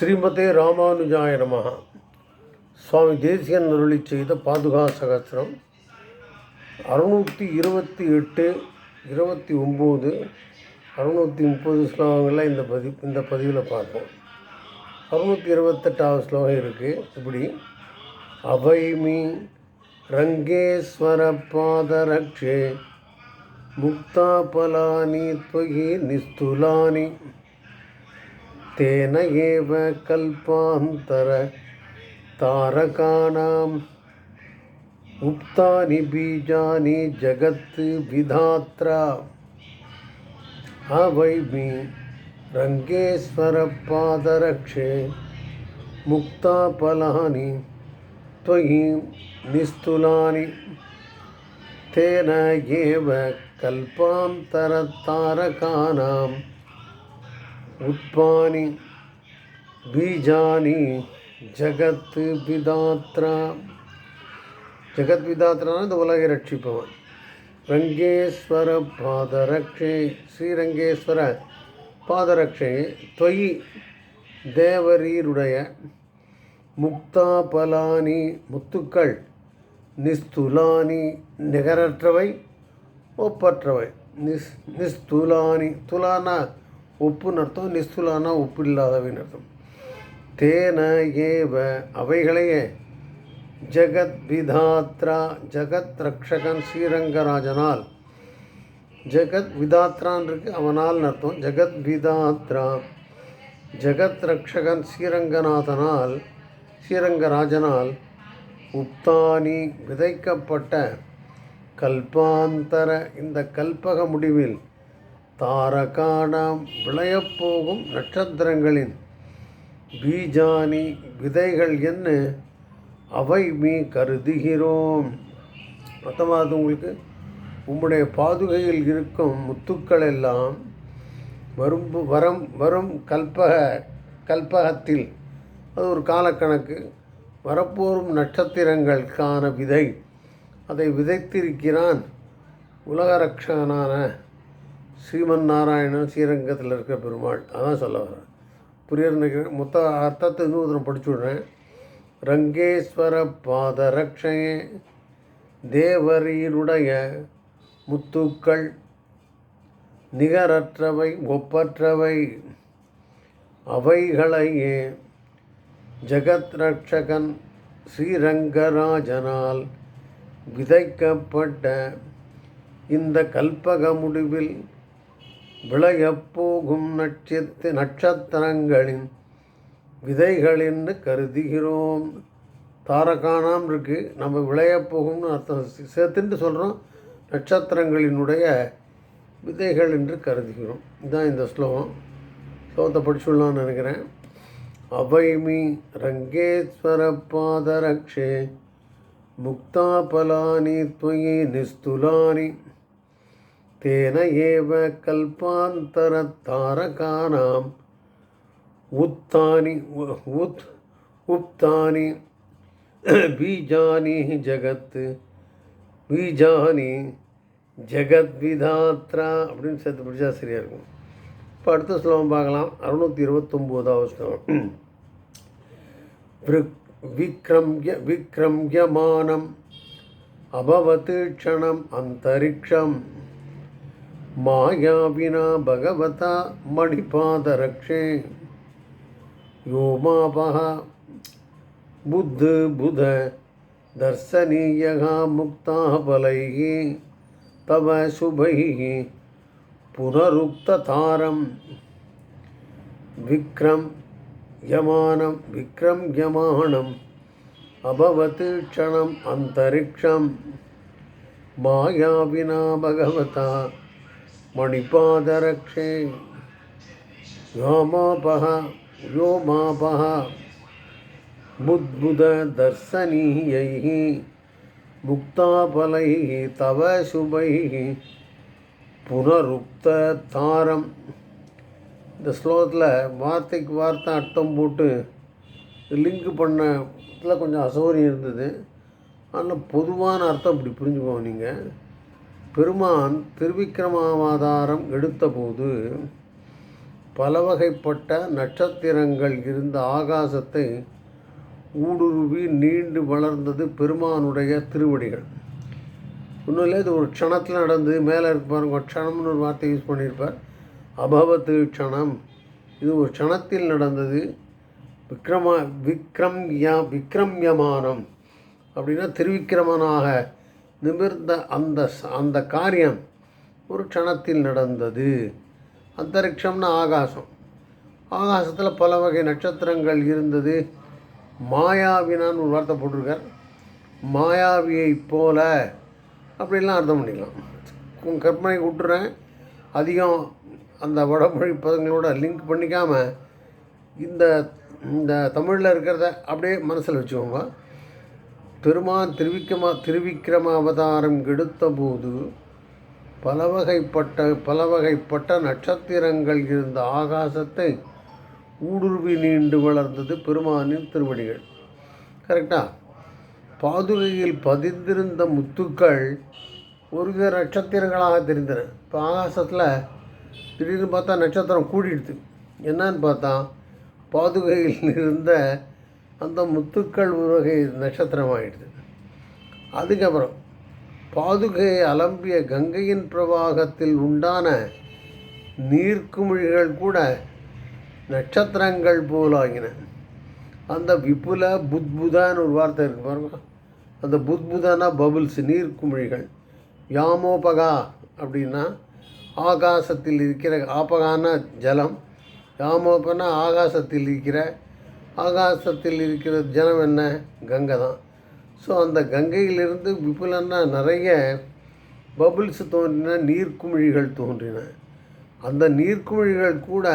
ஸ்ரீமதே ராமானுஜாய நமகா சுவாமி தேசியன் அருளி செய்த பாதுகா சகசிரம். அறுநூற்றி இருபத்தி எட்டு இருபத்தி ஒம்பது அறுநூற்றி முப்பது ஸ்லோகங்களில் இந்த பதி இந்த பதிவில் பார்ப்போம். அறுநூற்றி இருபத்தெட்டாவது ஸ்லோகம் இருக்குது இப்படி அவைமி ரங்கேஸ்வர பாதரக்ஷே முக்தா பலானி துவகி நிஸ்துலானி तेन एव कल्पान्तर तारकाणाम्। उक्तानि बीजानि जगत् विधात्रा। अवैमि रङ्गेश्वरपादरक्षे मुक्ताफलानि त्वयि निस्तुलानि। तेन एव कल्पान्तरतारकाणाम् उत्पानि बीजानि ஜகத் விதாத்ரா ஜெகத் விதாத்ரான இந்த உலகை ரட்சிப்பவன் ரங்கேஸ்வர பாதரக்ஷே ஸ்ரீரங்கேஸ்வர பாதரக்ஷே தொயி தேவரீருடைய முக்தாபலானி முத்துக்கள் நிஸ்துலானி நிகரற்றவை ஒப்பற்றவை நிஸ் நிஸ்துலானி துலானா உப்புன்னு அர்த்தம் நிஸ்துலானா உப்பு இல்லாதவைன்னு அர்த்தம். தேன ஏவ அவைகளையே. ஜெகத் விதாத்ரா ஜெகத் ரக்ஷகன் ஸ்ரீரங்கராஜனால் ஜெகத் விதாத்ரான் இருக்கு அவனால் அர்த்தம். ஜெகத் விதாத்ரா ஜெகத் ரக்ஷகன் ஸ்ரீரங்கநாதனால் ஸ்ரீரங்கராஜனால் உப்தானி விதைக்கப்பட்ட கல்பாந்தர இந்த கல்பக முடிவில் தாரகானாம் விளையப்போகும் நட்சத்திரங்களின் பீஜானி விதைகள் என்ன? அவை மீ கருதுகிறோம். மொத்தமாக உங்களுக்கு உம்முடைய பாதுகையில் இருக்கும் முத்துக்கள் எல்லாம் வரும் வரம் வரும் கல்பக கல்பகத்தில் அது ஒரு காலக்கணக்கு வரப்போரும் நட்சத்திரங்களுக்கான விதை. அதை விதைத்திருக்கிறான் உலகரக்ஷகனான ஸ்ரீமன் நாராயணன் ஸ்ரீரங்கத்தில் இருக்கிற பெருமாள். அதான் சொல்ல வரேன் புரியர் நினைக்கிறேன். மொத்த அர்த்தத்தை இன்னும் தரம் படிச்சு விடுறேன். ரங்கேஸ்வர பாதரக்ஷையே தேவரீருடைய முத்துக்கள் நிகரற்றவை ஒப்பற்றவை. அவைகளையே ஜெகத் ரட்சகன் ஸ்ரீரங்கராஜனால் விதைக்கப்பட்ட இந்த கல்பக முடிவில் விளையப்போகும் நட்சத்த நட்சத்திரங்களின் விதைகள் என்று கருதுகிறோம். தாரகானாம் இருக்குது நம்ம விளையப்போகும்னு அர்த்தம். சேர்த்துன்ட்டு சொல்கிறோம் நட்சத்திரங்களினுடைய விதைகள் என்று கருதுகிறோம். இதுதான் இந்த ஸ்லோகம். ஸ்லோகத்தை படிச்சுடலாம்னு நினைக்கிறேன். அவைமி ரங்கேஸ்வர பாதரக்ஷே முக்தாபலானி துயி நிஸ்துலானி तेन एव कल्पान्तरतारकानाम् उत्थानि उत् उप्तानि बीजानि ஜகத் பீஜானி ஜெகத்விதாத்ரா அப்படின்னு சேர்த்து படித்தா சரியாக இருக்கும் இப்போ அடுத்த ஸ்லோகம் பார்க்கலாம் அறுநூற்றி இருபத்தொம்போதாவது ஸ்லோகம் விக்ரம்ய விக்ரம்யமானம் அபவத் க்ஷணம் அந்தரிக்ஷம் मायाविना भगवता मणिपादरक्षे यो मापः बुद्धबुध दर्शनीयः मुक्ताः फलैः तव शुभैः पुनरुक्ततारं विक्रम यमानं विक्रम्यमाणम् अभवत् क्षणम् अन्तरिक्षं मायाविना भगवता मणिपादरक्षे व्योमापः व्योमापः बुद्बुधदर्शनीयैः मुक्ताफलैः तव शुभैः புனருக்தாரம் இந்த ஸ்லோகத்தில் வார்த்தைக்கு வார்த்தை அர்த்தம் போட்டு லிங்க் பண்ண இதில் கொஞ்சம் அசௌகரியம் இருந்தது ஆனால் பொதுவான அர்த்தம் இப்படி புரிஞ்சுக்கோங்க நீங்கள் பெருமான் திருவிக்கிரமாவதாரம் எடுத்தபோது பல வகைப்பட்ட நட்சத்திரங்கள் இருந்த ஆகாசத்தை ஊடுருவி நீண்டு வளர்ந்தது பெருமானுடைய திருவடிகள். ஒன்றும் இல்லை இது ஒரு க்ஷணத்தில் நடந்து மேலே இருப்பார் ஒரு க்ஷணம்னு ஒரு வார்த்தை யூஸ் பண்ணியிருப்பார் அபவத்து க்ஷணம். இது ஒரு க்ஷணத்தில் நடந்தது. விக்ரமா விக்ரம்யா விக்ரம்யமானம் அப்படின்னா திருவிக்கிரமனாக நிமிர்ந்த அந்த அந்த காரியம் ஒரு க்ஷணத்தில் நடந்தது. அந்தரிக்ஷம்னா ஆகாசம். ஆகாசத்தில் பல வகை நட்சத்திரங்கள் இருந்தது. மாயாவினான்னு ஒரு வார்த்தை போட்டிருக்கார். மாயாவியைப் போல. அப்படிலாம் அர்த்தம் பண்ணிக்கலாம். கற்பனை கற்பனைக்கு விட்டுறேன் அதிகம் அந்த வடமொழி பதங்களோட லிங்க் பண்ணிக்காமல் இந்த இந்த தமிழில் இருக்கிறத அப்படியே மனசில் வச்சுக்கோங்க. பெருமான் திருவிக்கிரமா திருவிக்கிரம அவதாரம் எடுத்தபோது பலவகைப்பட்ட பல வகைப்பட்ட பல வகைப்பட்ட நட்சத்திரங்கள் இருந்த ஆகாசத்தை ஊடுருவி நீண்டு வளர்ந்தது பெருமானின் திருவடிகள். கரெக்டா பாதுகையில் பதிந்திருந்த முத்துக்கள் ஒருவித நட்சத்திரங்களாக தெரிந்தன. இப்போ ஆகாசத்தில் திடீர்னு பார்த்தா நட்சத்திரம் கூடிடுது. என்னன்னு பார்த்தா பாதுகையில் இருந்த அந்த முத்துக்கள் ஒரு வகை நட்சத்திரமாயிடுது. அதுக்கப்புறம் பாதுகையை அலம்பிய கங்கையின் பிரவாகத்தில் உண்டான நீர்க்குமிழிகள் கூட நட்சத்திரங்கள் போலாகின. அந்த விபுல புத்புதான்னு ஒரு வார்த்தை இருக்கு பாருங்க. அந்த புத்புதானா பபுல்ஸ் நீர்க்குமிழிகள். யாமோபகா அப்படின்னா ஆகாசத்தில் இருக்கிற ஆபகான ஜலம். யாமோபனா ஆகாசத்தில் இருக்கிற ஆகாசத்தில் இருக்கிற ஜனம் என்ன? கங்கை தான். ஸோ அந்த கங்கையிலிருந்து விபுலன்னா நிறைய பபுள்ஸ் தோன்றின நீர்க்குமிழிகள் தோன்றின. அந்த நீர்க்குமிழிகள் கூட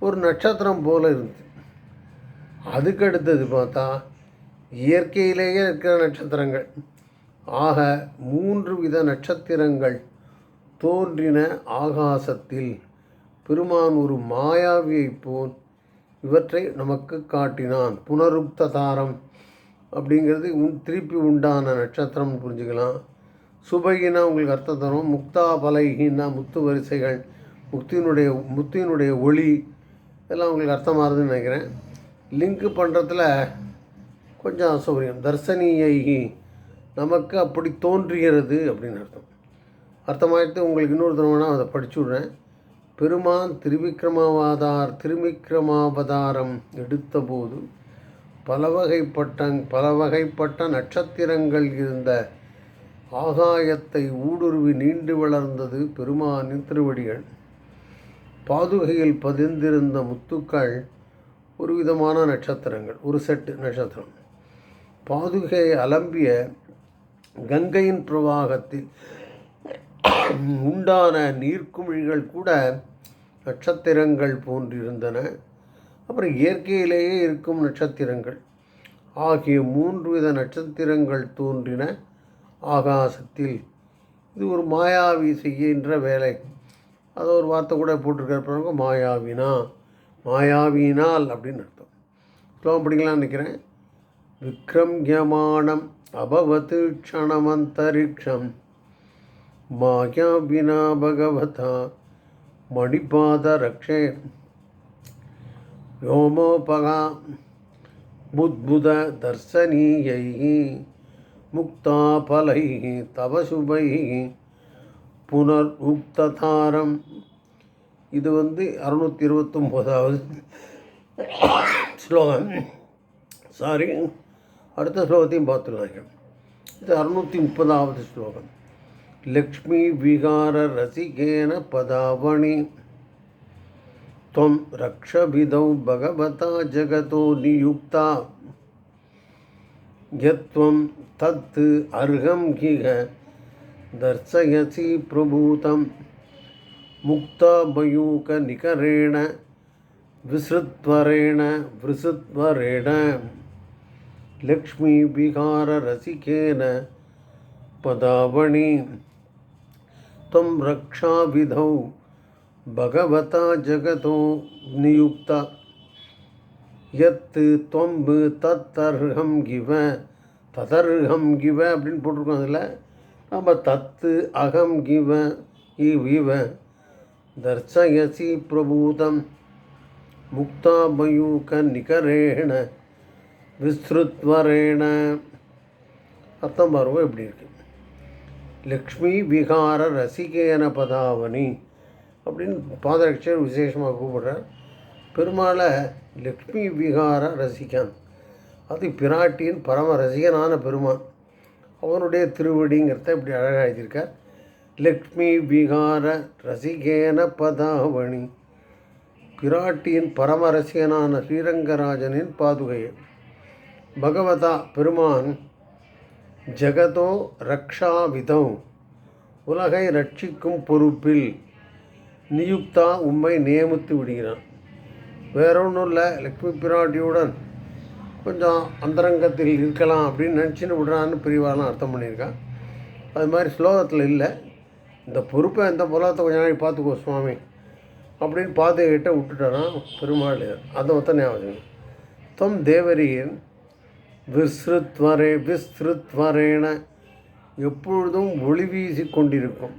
ஒரு நட்சத்திரம் போல இருந்துச்சு. அதுக்கு அடுத்தது பார்த்தா இயற்கையிலேயே இருக்கிற நட்சத்திரங்கள். ஆக மூன்று வித நட்சத்திரங்கள் தோன்றின ஆகாசத்தில். பெருமான் ஒரு மாயாவியைப் போல் இவற்றை நமக்கு காட்டினான். புனருக்த தாரம் அப்படிங்கிறது உன் திருப்பி உண்டான நட்சத்திரம்னு புரிஞ்சுக்கலாம். சுபகினா உங்களுக்கு அர்த்தம் தரும். முக்தா பலகினா முத்து வரிசைகள் முக்தியினுடைய முத்தியினுடைய ஒளி இதெல்லாம் உங்களுக்கு அர்த்தமாகுதுன்னு நினைக்கிறேன். லிங்க் பண்ணுறதுல கொஞ்சம் அசௌகரியம். தர்சனியை நமக்கு அப்படி தோன்றுகிறது அப்படின்னு அர்த்தம். அர்த்தமாயிட்டு உங்களுக்கு இன்னொரு தடவை அதை படிச்சு விட்றேன். பெருமான் திருவிக்ரமாவதார் திருவிக்ரமாவதாரம் எடுத்தபோது பல பலவகைப்பட்ட பல வகைப்பட்ட நட்சத்திரங்கள் இருந்த ஆகாயத்தை ஊடுருவி நீண்டு வளர்ந்தது பெருமானின் திருவடிகள். பாதுகையில் பதிந்திருந்த முத்துக்கள் ஒரு விதமான நட்சத்திரங்கள் ஒரு செட்டு நட்சத்திரம். பாதுகையை அலம்பிய கங்கையின் பிரவாகத்தில் உண்டான நீர்க்குமிழிகள் கூட நட்சத்திரங்கள் போன்றிருந்தன. அப்புறம் இயற்கையிலேயே இருக்கும் நட்சத்திரங்கள். ஆகிய மூன்று வித நட்சத்திரங்கள் தோன்றின. ஆகாசத்தில். இது ஒரு மாயாவி செய்கின்ற வேலை. அதை ஒரு வார்த்தை கூட போட்டிருக்காரு மாயாவினா. மாயாவினால் அப்படின்னு அர்த்தம். ஸ்லோகம் படிக்கலாம்னு நினைக்கிறேன். விக்ரம்யமானம் அபவத் க்ஷணமந்தரிக்ஷம் மாயாவினா பகவதா. மணிபாதரக்ஷே. யோமோபகா புத்புத தர்சனீயை முக்தாபலை தவசுபை புனர் உக்ததாரம் இது வந்து அறுநூற்றி இருபத்தொம்போதாவது ஸ்லோகம். சாரி அடுத்த ஸ்லோகத்தையும் பார்த்துருவாங்க இது அறுநூற்றி முப்பதாவது ஸ்லோகம். लक्ष्मी विगार रसिकेन पदावणि। त्वं रक्षविदौ भगवता जगतो नियुक्ता। यत्त्वं तत् अर्हं गिह दर्शयसि प्रभूतं। मुक्तामयूकनिकरेण विसृत्वरेण वृसृत्वरेण लक्ष्मीविकाररसिकेन पदावणी। त्वं रक्षाविधौ भगवता जगतो नियुक्ता यत् त्वं தத்தர்ஹம் கிவ ததர்ஹம் கிவ அப்படின்னு போட்டிருக்கோம் அதில் நம்ம தத்து அகம் கிவ இவ் இவ दर्शयसि प्रभूतं முக்தாபயூகநிகரேண விஸ்ருத்வரேண அர்த்தம் பாருங்க எப்படி இருக்கு லக்ஷ்மி விகார ரசிகேன பதாவணி அப்படின்னு பாதரட்சர் விசேஷமாக கூப்பிடுறார். பெருமாளை லக்ஷ்மி விகார ரசிகன். அது பிராட்டியின் பரம ரசிகனான பெருமான். அவனுடைய திருவடிங்கிறத இப்படி அழகாக எழுதியிருக்கார். லக்ஷ்மி விகார ரசிகேன பதாவணி. பிராட்டியின் பரம ரசிகனான ஸ்ரீரங்கராஜனின் பாதுகையை. பகவதா பெருமான் ஜெகதோ ரக்ஷாவிதம். உலகை ரட்சிக்கும் பொறுப்பில் நியுக்தா உம்மை நியமித்து விடுகிறான். வேற ஒன்றும் இல்லை லக்ஷ்மி பிராட்டியுடன் கொஞ்சம் அந்தரங்கத்தில் இருக்கலாம் அப்படின்னு நினச்சின்னு விடுறான்னு பிரிவாலாம் அர்த்தம் பண்ணியிருக்கான். அது மாதிரி ஸ்லோகத்தில் இல்லை. இந்த பொறுப்பை இந்த புலகத்தை கொஞ்ச நாளைக்கு பார்த்துக்கோ சுவாமி அப்படின்னு பாதுகிட்ட விட்டுட்டானா பெருமாள் அதை மொத்தம் ஞாபகம் தொம் தேவரியின் விஸ்ருத்வரே விஸ்ருத்வரேன. எப்பொழுதும் ஒளி வீசி கொண்டிருக்கும்.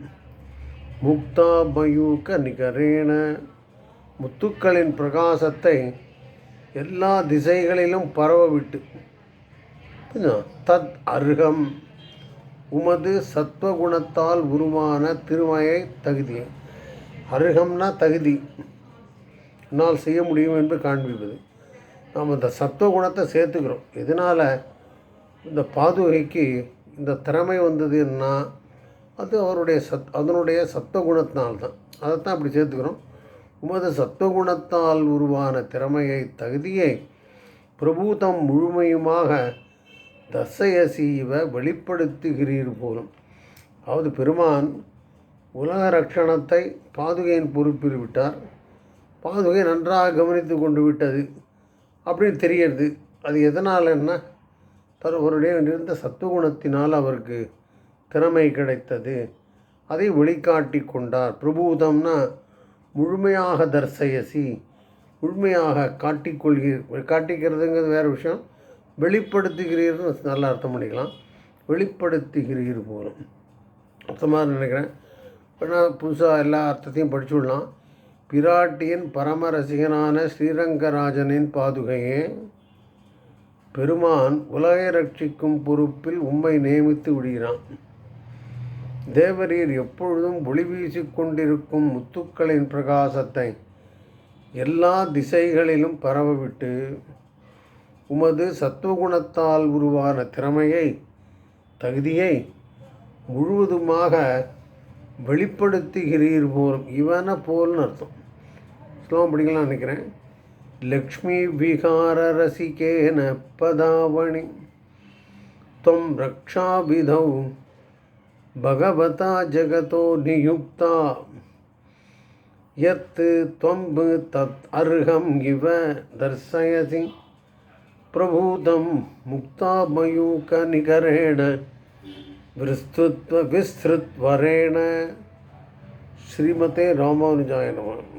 முக்தா மயூக நிகரேன. முத்துக்களின் பிரகாசத்தை எல்லா திசைகளிலும் பரவவிட்டு தத் அருகம் உமது சத்வகுணத்தால் உருவான திருமயை தகுதி. அருகம்னா தகுதி. என்னால் செய்ய முடியும் என்று காண்பிப்பது. நாம் இந்த சத்துவகுணத்தை சேர்த்துக்கிறோம். இதனால் இந்த பாதுகைக்கு இந்த திறமை வந்ததுன்னா அது அவருடைய சத் அதனுடைய சத்துவகுணத்தினால்தான். அதைத்தான் அப்படி சேர்த்துக்கிறோம். உமது சத்துவகுணத்தால் உருவான திறமையை தகுதியை பிரபூதம் முழுமையுமாக தசயசீவ வெளிப்படுத்துகிறீர் போலும். அதாவது பெருமான் உலக ரட்சணத்தை பாதுகையின் பொறுப்பில் விட்டார். பாதுகை நன்றாக கவனித்து கொண்டு விட்டது. அப்படின்னு தெரியறது. அது எதனாலன்னா அவருடைய இருந்த சத்துவகுணத்தினால் அவருக்கு திறமை கிடைத்தது. அதை வெளிக்காட்டி கொண்டார். பிரபூதம்னா முழுமையாக தர்சயசி முழுமையாக காட்டிக்கொள்கிற காட்டிக்கிறதுங்கிறது வேறு விஷயம். வெளிப்படுத்துகிறீர்னு நல்லா அர்த்தம் பண்ணிக்கலாம். வெளிப்படுத்துகிறீர் போலும். அர்த்தமாக நினைக்கிறேன். இப்போ நான் புதுசாக எல்லா அர்த்தத்தையும் படிச்சு விடலாம். பிராட்டியின் பரம ரசிகனான ஸ்ரீரங்கராஜனின் பாதுகையே பெருமான் உலகை ரட்சிக்கும் பொறுப்பில் உம்மை நியமித்து விடுகிறான். தேவரீர் எப்பொழுதும் ஒளி வீசிக்கொண்டிருக்கும் முத்துக்களின் பிரகாசத்தை எல்லா திசைகளிலும் பரவவிட்டு உமது சத்துவகுணத்தால் உருவான திறமையை தகுதியை முழுவதுமாக வெளிப்படுத்துகிறீர் போலும் இவனை போல்னு அர்த்தம் लक्ष्मी पठिकलान् निनेक्किरेन् लक्ष्मीविहाररसिकेन पदावणि त्वं रक्षाविधौ भगवता जगतो नियुक्ता यत् त्वं तत् अर्हम् इव दर्शयसि प्रभूतं मुक्तामयूकनिकरेण विस्तृत्व विस्तृत्वरेण श्रीमते रामानुजाय नमः